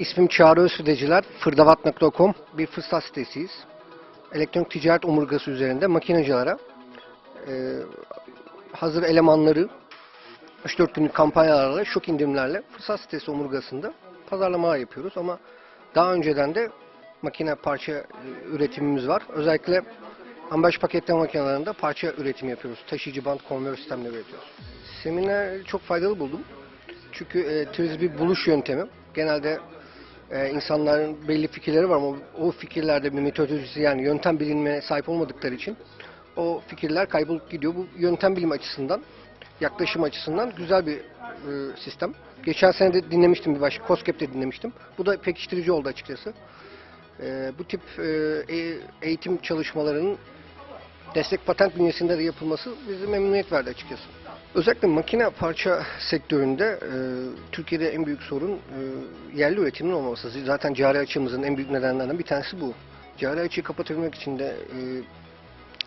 İsmim Çağrı Özfideciler. Fırdavat.com bir fırsat sitesiyiz. Elektronik ticaret omurgası üzerinde makinacılara e, hazır elemanları 3-4 günlük kampanyalarla, şok indirimlerle fırsat sitesi omurgasında pazarlama yapıyoruz ama daha önceden de makine parça e, üretimimiz var. Özellikle ambalaj paketleme makinelerinde parça üretimi yapıyoruz. Taşıyıcı bant konveyör sistemleri üretiyoruz. Seminer çok faydalı buldum. Çünkü e, bir buluş yöntemi. Genelde e, insanların belli fikirleri var ama o fikirlerde bir metodolojisi yani yöntem bilimine sahip olmadıkları için o fikirler kaybolup gidiyor. Bu yöntem bilim açısından, yaklaşım açısından güzel bir e, sistem. Geçen sene de dinlemiştim bir başka, COSGAP'te dinlemiştim. Bu da pekiştirici oldu açıkçası. E, bu tip e, e- eğitim çalışmalarının destek patent bünyesinde de yapılması bizi memnuniyet verdi açıkçası. Özellikle makine parça sektöründe e, Türkiye'de en büyük sorun e, yerli üretimin olmaması. Zaten cari açığımızın en büyük nedenlerinden bir tanesi bu. Cari açığı kapatabilmek için de e,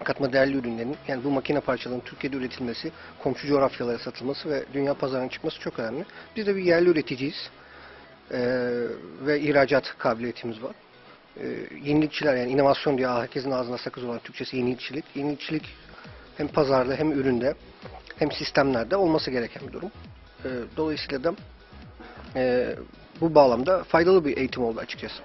katma değerli ürünlerin yani bu makine parçalarının Türkiye'de üretilmesi, komşu coğrafyalara satılması ve dünya pazarına çıkması çok önemli. Biz de bir yerli üreticiyiz e, ve ihracat kabiliyetimiz var. E, yenilikçiler yani inovasyon diye herkesin ağzına sakız olan Türkçesi yenilikçilik. Yenilikçilik hem pazarda hem üründe hem sistemlerde olması gereken bir durum. E, dolayısıyla da e, bu bağlamda faydalı bir eğitim oldu açıkçası.